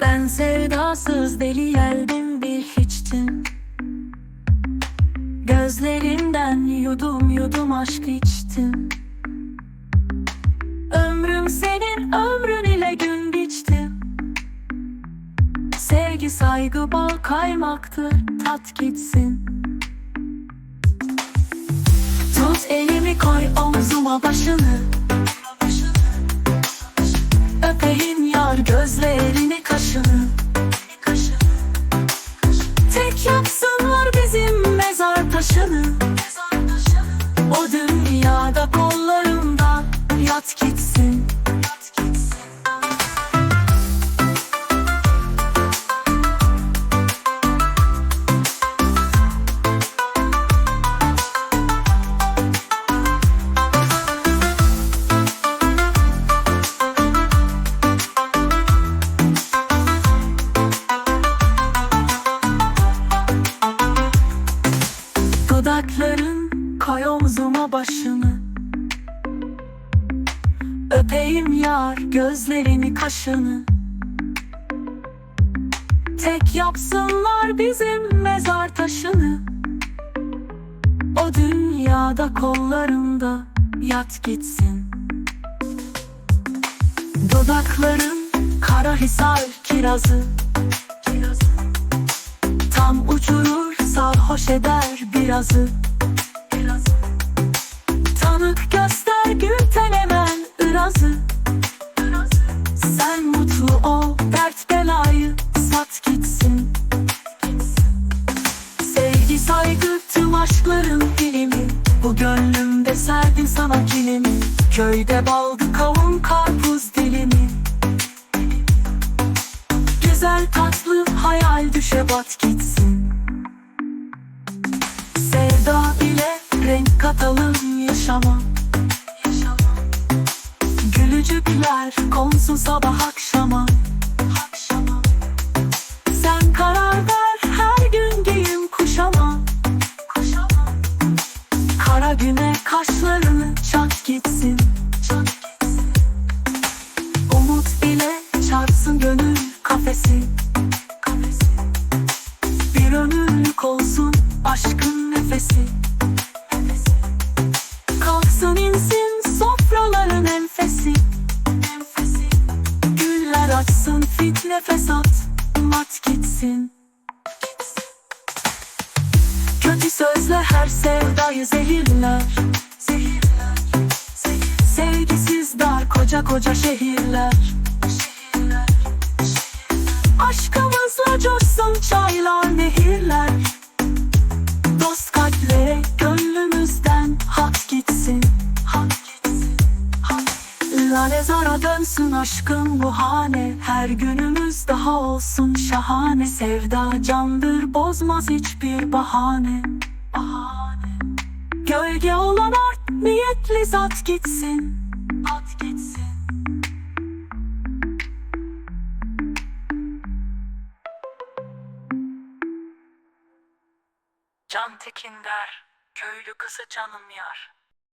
Ben sevdasız deli geldim bir hiçtim Gözlerinden yudum yudum aşk içtim. Ömrüm senin ömrün ile gün biçtim Sevgi saygı bal kaymaktır tat gitsin. Tut elimi koy omzuma başını. Öpeyim yar gözlerini başını. Öpeyim yar gözlerini kaşını. Tek yapsınlar bizim mezar taşını. O dünyada kollarında yat gitsin. Dudakların kara hisar kirazı. Tam uçurur sarhoş eder birazı serdim sana kilimi Köyde baldı kavun karpuz dilimi. Güzel tatlı hayal düşe bat gitsin. Sevda ile renk katalım yaşama. Gülücükler konsun sabah akşama nefesi. Kalksın insin sofraların enfesi. Güller açsın fitne fesat mat gitsin. Kötü sözle her sevdayı zehirler. Sevgisiz dar koca koca şehirler. Aşkımızla coşsun çaylar nehirler Lale zara dönsün aşkın bu hane Her günümüz daha olsun şahane. Sevda candır bozmaz hiçbir bahane. Bahane. Gölge olan art niyetli zat gitsin. At gitsin. Can Tekin der, köylü kızı canım yar.